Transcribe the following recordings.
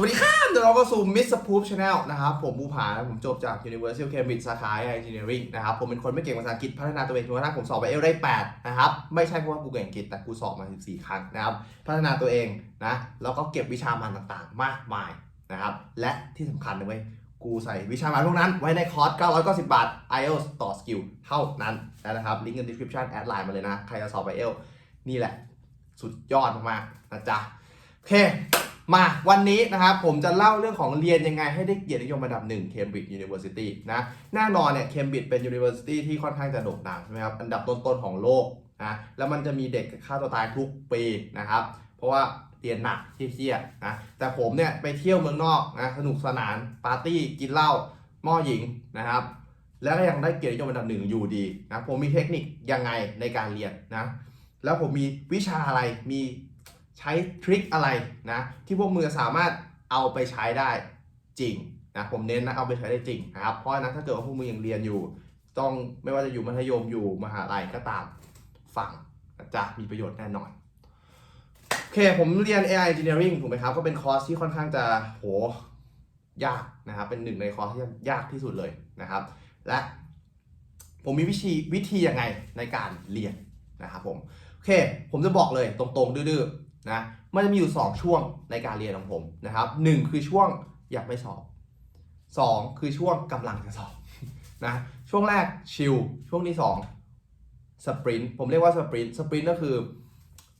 สวัสดีครับเดี๋ยวเราก็สู่ Mr. Poop Channel นะครับ ผมภูผานะผมจบจาก University Cambridge สาขา Engineering นะครับ ผมเป็นคนไม่เก่งภาษาอังกฤษพัฒนาตัวเองจนกระทั่งผมสอบไปเอลได้ 8 นะครับ ไม่ใช่เพราะว่ากูเก่งอังกฤษแต่กูสอบมา 14 ครั้งนะครับ พัฒนาตัวเองนะแล้วก็เก็บวิชามันต่างๆ มากมายนะครับ และที่สำคัญนะเว้ยกูใส่วิชามันพวกนั้นไว้ในคอร์ส 990 บาท IELTS ต่อสกิลเท่านั้นนะครับลิงก์ใน description แอดไลน์มาเลยนะใครจะสอบ IELTS นี่แหละ สุดยอดมากๆนะจ๊ะโอเค มาวันนี้นะครับผมจะเล่าเรื่องของเรียนยังไงให้ได้เกียรตินิยมระดับหนึ่ง Cambridge University นะแน่นอนเนี่ย Cambridge เป็น University ที่ค่อนข้างจะโด่งดังใช่ไหมครับอันดับต้นๆของโลกนะแล้วมันจะมีเด็กฆ่าตัวตายทุกปีนะครับ เพราะว่าเรียนหนักเครียดนะแต่ผมเนี่ยไปเที่ยวเมืองนอกนะสนุกสนานปาร์ตี้กินเหล้าหม้อหญิงนะครับ แล้วก็ยังได้เกียรตินิยมระดับหนึ่งอยู่ดีนะผมมีเทคนิคยังไงในการเรียนนะแล้วผมมีวิชาอะไรมี ใช้ทริคอะไรนะที่พวกมือสามารถเอาไปใช้ได้จริงนะผมเน้นนะเอาไปใช้ได้จริงนะครับเพราะฉะถ้าเกิดว่าพวกมือยังเรียนอยู่ ต้องไม่ว่าจะอยู่มัธยมอยู่มหาลัยก็ตามฟังจะมีประโยชน์แน่นอนโอเคผมเรียน AI Engineering ถูกไหมครับ ก็เป็นคอร์สที่ค่อนข้างจะโหยากนะครับ เป็นหนึ่งในคอร์สที่ยากที่สุดเลยนะครับ และผมมีวิธีวิธียังไงในการเรียนนะครับผม โอเค ผมจะบอกเลยตรงๆ ดื้อ นะมันจะมีอยู่ 2 ช่วงในการเรียนของผมนะครับหนึ่งคือช่วงอยากไม่สอบ 2 คือช่วงกำลังจะสอบนะช่วงแรกชิลช่วงที่ 2 สปรินต์ผมเรียกว่าสปรินต์สปรินต์ก็คือ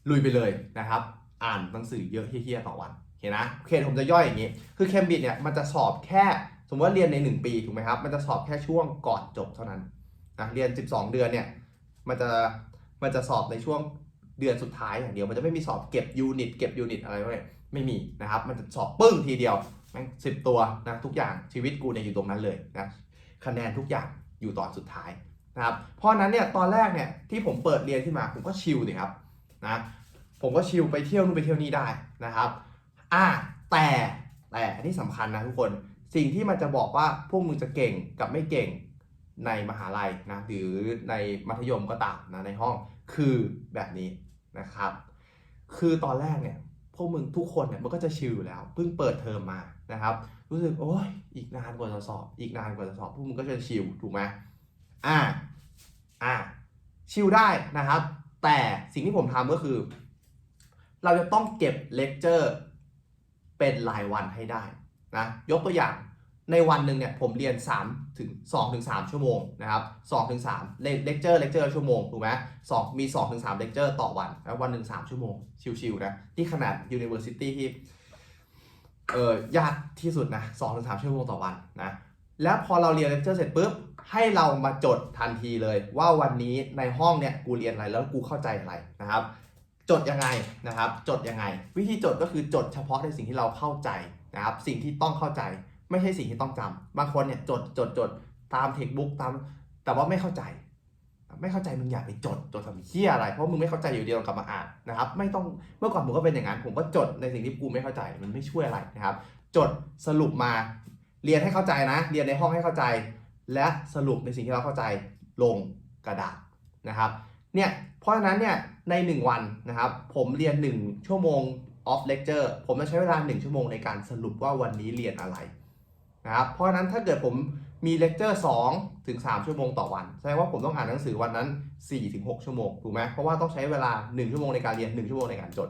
ลุยไปเลยนะครับ อ่านหนังสือเยอะเฮี้ยๆต่อวันโอเคนะโอเคผมจะย่อยอย่างนี้ คือเคมบริดจ์เนี่ยมันจะสอบแค่ สมมติว่าเรียนใน 1 ปีถูกไหมครับมันจะสอบแค่ช่วงก่อนจบเท่านั้นนะเรียน 12 เดือนเนี่ยมันจะมันจะสอบในช่วง เดือนสุดท้ายอย่างเดียวมันจะไม่มีสอบเก็บยูนิตเก็บยูนิตอะไรเลยไม่มีนะครับ มันจะสอบปึ้งทีเดียวแม่งสิบตัวนะทุกอย่างชีวิตกูเนี่ยอยู่ตรงนั้นเลยนะคะแนนทุกอย่างอยู่ตอนสุดท้ายนะครับเพราะนั้นเนี่ยตอนแรกเนี่ยที่ผมเปิดเรียนขึ้นมาผมก็ชิลสิครับนะผมก็ชิลไปเที่ยวนู่นไปเที่ยวนี่ได้นะครับอ่าแต่แต่อันที่สำคัญนะทุกคนสิ่งที่มันจะบอกว่าพวกมึงจะเก่งกับไม่เก่งในมหาลัยนะหรือในมัธยมก็ตามนะในห้องคือแบบนี้ นะครับ คือตอนแรกเนี่ยพวกมึงทุกคนเนี่ยมันก็จะชิลอยู่แล้วเพิ่งเปิดเทอมมานะครับ รู้สึกโอ้ยอีกนานกว่าจะสอบ อีกนานกว่าจะสอบพวกมึงก็จะชิลถูกไหมอ่าอ่าชิลได้นะครับ แต่สิ่งที่ผมทำก็คือ เราจะต้องเก็บเลคเจอร์เป็นรายวันให้ได้นะยกตัวอย่าง ในวันหนึ่งเนี่ยผมเรียน3ถึง2ถึง3ชั่วโมงนะครับ2ถึง3เลคเจอร์เลคเจอร์ชั่วโมงถูกไหมสองมี2ถึง3เลคเจอร์ต่อวันแล้ววันหนึ่ง3ชั่วโมง ชิวๆนะที่ขนาด University ที่เออยากที่สุดนะ2ถึง3ชั่วโมงต่อวันนะแล้วพอเราเรียนเลคเจอร์เสร็จปุ๊บให้เรามาจดทันทีเลย ว่าวันนี้ในห้องเนี่ยกูเรียนอะไรแล้วกูเข้าใจอะไรนะครับ จดยังไงนะครับ จดยังไง วิธีจดก็คือจดเฉพาะในสิ่งที่เราเข้าใจนะครับ สิ่งที่ต้องเข้าใจ ไม่ใช่สิ่งที่ต้องจำบางคนเนี่ยจดจดจดตามเทคบุ๊กตาม แต่ว่าไม่เข้าใจ ไม่เข้าใจมึงอย่าไปจดจดทำเหี้ยอะไร เพราะมึงไม่เข้าใจอยู่เดียวกลับมาอ่านนะครับ ไม่ต้องเมื่อก่อนผมก็เป็นอย่างนั้นผมก็จดในสิ่งที่กูไม่เข้าใจมันไม่ช่วยอะไรนะครับ จดสรุปมาเรียนให้เข้าใจนะ เรียนในห้องให้เข้าใจ และสรุปในสิ่งที่เราเข้าใจลงกระดาษนะครับเนี่ยเพราะฉะนั้นเนี่ยใน 1 วันนะครับผมเรียน 1 ชั่วโมง off lecture ผมจะใช้เวลา 1 ชั่วโมงในการสรุปว่าวันนี้เรียนอะไร นะครับ เพราะนั้นถ้าเกิดผมมี lecture 2ถึง3ชั่วโมงต่อวัน แสดงว่าผมต้องอ่านหนังสือวันนั้น4ถึง6ชั่วโมงถูกไหมเพราะว่าต้องใช้เวลา 1 ชั่วโมงในการเรียน 1 ชั่วโมงในการจด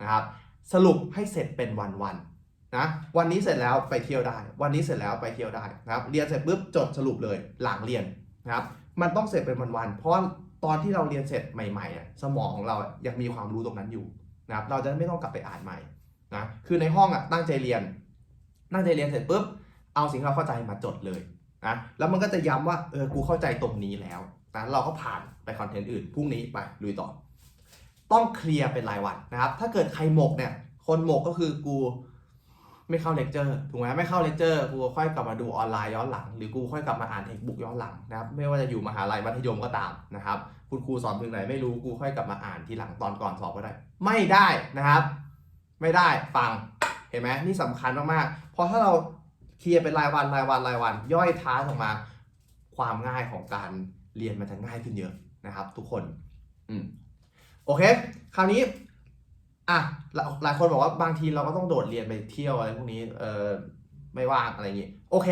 นะครับ สรุปให้เสร็จเป็นวันๆนะ วันนี้เสร็จแล้วไปเที่ยวได้ วันนี้เสร็จแล้วไปเที่ยวได้นะครับ เรียนเสร็จปุ๊บจดสรุปเลยหลังเรียนนะครับ มันต้องเสร็จเป็นวันๆ เพราะว่าตอนที่เราเรียนเสร็จใหม่ๆอะสมองของเราอยังมีความรู้ตรงนั้นอยู่นะครับ เราจะไม่ต้องกลับไปอ่านใหม่นะ คือในห้องอะตั้งใจเรียน ตั้งใจเรียนเสร็จปุ๊บ เอาสิ่งที่เราเข้าใจมาจดเลยนะแล้วมันก็จะย้ำว่าเออกูเข้าใจตรงนี้แล้วนะเราก็ผ่านไปคอนเทนต์อื่นพรุ่งนี้ไปลุยต่อ ต้องเคลียร์เป็นรายวันนะครับ ถ้าเกิดใครหมกเนี่ย คนหมกก็คือกูไม่เข้าเลคเจอร์ถูกไหมไม่เข้าเลคเจอร์กูค่อยกลับมาดูออนไลน์ย้อนหลัง หรือกูค่อยกลับมาอ่านเทคบุ๊กย้อนหลังนะครับไม่ว่าจะอยู่มหาลัยมัธยมก็ตามนะครับคุณครูสอนถึงไหนไม่รู้กูค่อยกลับมาอ่านทีหลังตอนก่อนสอบก็ได้ ไม่ได้นะครับ ไม่ได้ฟังเห็นไหมนี่สำคัญมากๆเพราะถ้าเรา เคลียร์เป็นรายวันรายวันรายวัน ย่อยท้าออกมา ความง่ายของการเรียนมันจะง่ายขึ้นเยอะนะครับ ทุกคนอืมโอเค คราวนี้อะหลายหลายคนบอกว่าบางทีเราก็ต้องโดดเรียนไปเที่ยวอะไรพวกนี้เออไม่ว่างอะไรอย่างงี้โอเค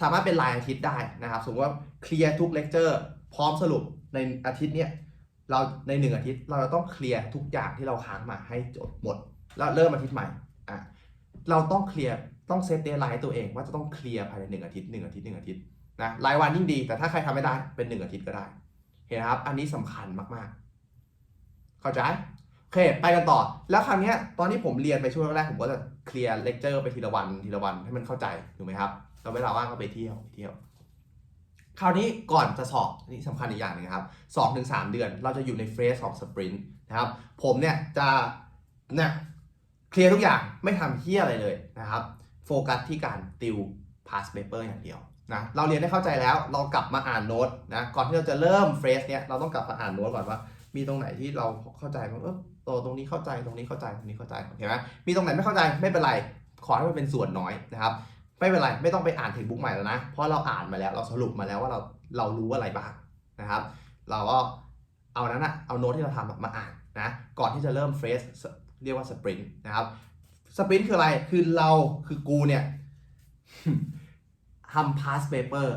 สามารถเป็นรายอาทิตย์ได้นะครับ สมมติว่าเคลียร์ทุกเลคเจอร์พร้อมสรุปในอาทิตย์เนี้ยเราในหนึ่งอาทิตย์เราจะต้องเคลียร์ทุกอย่างที่เราค้างมาให้จบหมด แล้วเริ่มอาทิตย์ใหม่อะเราต้องเคลียร์ ต้องเซตเดย์ไลน์ตัวเองว่าจะต้องเคลียร์ภายในหนึ่งอาทิตย์หนึ่งอาทิตย์หนึ่งอาทิตย์นะรายวันยิ่งดี แต่ถ้าใครทำไม่ได้เป็นหนึ่งอาทิตย์ก็ได้ เห็นครับ อันนี้สำคัญมากๆ เข้าใจโอเคไปกันต่อ แล้วคราวนี้ตอนที่ผมเรียนไปช่วงแรกผมก็จะเคลียร์เลคเจอร์ไปทีละวันทีละวันให้มันเข้าใจถูกไหมครับแล้วเวลาว่างก็ไปเที่ยวไปเที่ยว คราวนี้ก่อนจะสอบนี่สำคัญอีกอย่างหนึงครับสองถึงสามเดือน เราจะอยู่ในเฟสของสปรินต์นะครับ ผมเนี่ยจะเนี่ยเคลียร์ทุกอย่างไม่ทำเที่ยอะไรเลยนะครับ โฟกัสที่การติว past paper อย่างเดียวนะเราเรียนได้เข้าใจแล้วเรากลับมาอ่านโน้ตนะก่อนที่เราจะเริ่มเฟสเนี่ยเราต้องกลับมาอ่านโน้ตก่อนว่า มีตรงไหนที่เราเข้าใจบ้างเออตตรงนี้เข้าใจตรงนี้เข้าใจตรงนี้เข้าใจโอเคไหมมีตรงไหนไม่เข้าใจไม่เป็นไร ขอให้มันเป็นส่วนน้อยนะครับไม่เป็นไรไม่ต้องไปอ่านเทคบุ๊กใหม่แล้วนะ เพราะเราอ่านมาแล้วเราสรุปมาแล้วว่าเราเรารู้อะไรบ้างนะครับ เราก็เอานั้นอะเอาโน้ตที่เราทำมาอ่านนะก่อนที่จะเริ่มเฟสเรียกว่าสปรินต์นะครับ สปรินต์คืออะไร คือเราคือกูเนี่ยทำ past paper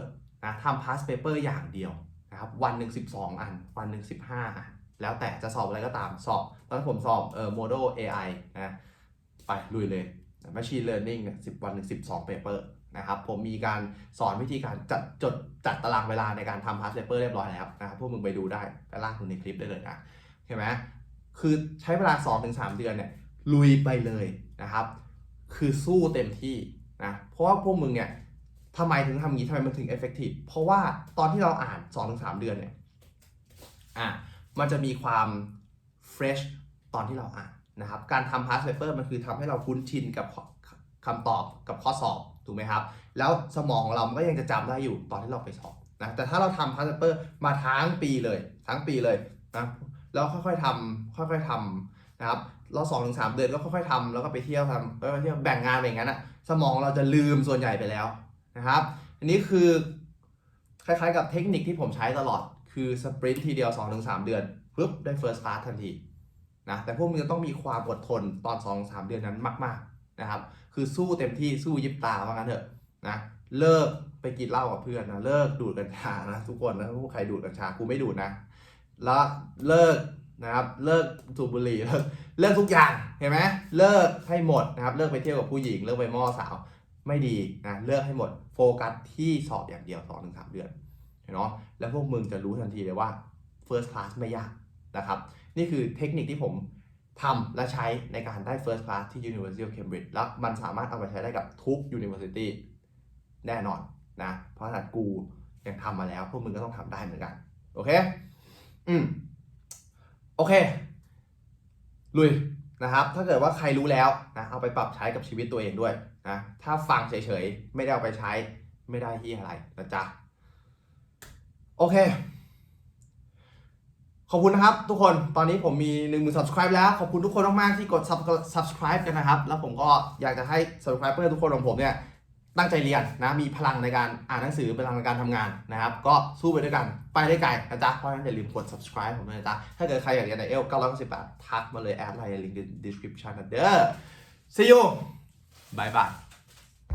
นะทำ past paper อย่างเดียวนะครับ วันหนึ่ง12อัน วันหนึ่ง15อัน แล้วแต่จะสอบอะไรก็ตาม สอบ ตอนนนผมสอบเอ่อ model AI นะ ไปลุยเลย machine learning เนี่ย10วันหนึ่ง12 paper นะครับ ผมมีการสอนวิธีการจัดจดจัดตารางเวลาในการทำ past paper เรียบร้อยแล้วนะครับพวกมึงไปดูได้ไปลากดูในคลิปได้เลยนะเห็นไหมคือใช้เวลา 2-3 เดือนเนี่ยลุยไปเลย นะครับ คือสู้เต็มที่นะเพราะว่าพวกมึงเนี่ยทำไมถึงทำงี้ทำไมมันถึง effective เพราะว่าตอนที่เราอ่าน 2-3 เดือนเนี่ยอะมันจะมีความ fresh ตอนที่เราอ่านนะครับการทำ past paper มันคือทำให้เราคุ้นชินกับคำตอบกับข้อสอบถูกไหมครับ แล้วสมองของเรามันก็ยังจะจำได้อยู่ตอนที่เราไปสอบนะแต่ถ้าเราทำ past paper มาทั้งปีเลย ทั้งปีเลยนะแล้วค่อยๆทำค่อยๆทำนะครับ เราสองถึงสามเดือนก็ค่อยๆทำแล้วก็ไปเที่ยวทำไปเที่ยวแบ่งงานไปอย่างนั้นอะสมองเราจะลืมส่วนใหญ่ไปแล้วนะครับ อันนี้คือคล้ายๆกับเทคนิคที่ผมใช้ตลอดคือสปรินต์ทีเดียว 2-3 เดือนปุ๊บได้ first class ทันทีนะแต่พวกมึงจะต้องมีความอดทนตอน 2-3 เดือนนั้นมากๆนะครับคือสู้เต็มที่สู้ยิบตาว่างั้นเถอะนะเลิกไปกินเหล้ากับเพื่อนนะเลิกดูดกัญชานะทุกคนนะพวกใครดูดกัญชากูไม่ดูดนะแล้วเลิก นะครับเลิกสูบบุหรี่เลิกเลิกทุกอย่างเห็นไหมเลิกให้หมดนะครับเลิกไปเที่ยวกับผู้หญิงเลิกไปม่อสาวไม่ดีนะเลิกให้หมดโฟกัสที่สอบอย่างเดียว2อถึงสามเดือนเห็นเนาะแล้วพวกมึงจะรู้ทันทีเลยว่า first class ไม่ยากนะครับนี่คือเทคนิคที่ผมทำและใช้ในการได้ first class ที่ University of Cambridge แล้วมันสามารถเอาไปใช้ได้กับทุก university แน่นอนนะเพราะขนาดกูยังทำมาแล้ว พวกมึงก็ต้องทำได้เหมือนกัน โอเค อืม โอเค ลุยนะครับ ถ้าเกิดว่าใครรู้แล้วนะเอาไปปรับใช้กับชีวิตตัวเองด้วยนะถ้าฟังเฉยๆ ไม่ได้เอาไปใช้ไม่ได้ที่อะไรนะจ๊ะ โอเค ขอบคุณนะครับทุกคนตอนนี้ผมมี1 0,000 subscribe แล้ว ขอบคุณทุกคนมากๆที่กด subscribe กันนะครับ แล้วผมก็อยากจะให้ subscriber ทุกคนของผมเนี่ย ตั้งใจเรียนนะมีพลังในการอ่านหนังสือพลังในการทำงานนะครับ ก็สู้ไปด้วยกันไปได้ไกลนะจ๊ะเพราะฉะนั้นอย่าลืมกด subscribe ผมด้วยนะจ๊ะถ้าเกิดใครอยากเรียนในเอล998ทักมาเลยแอดไลน์ลิงก์ description นะเด้อ see you bye bye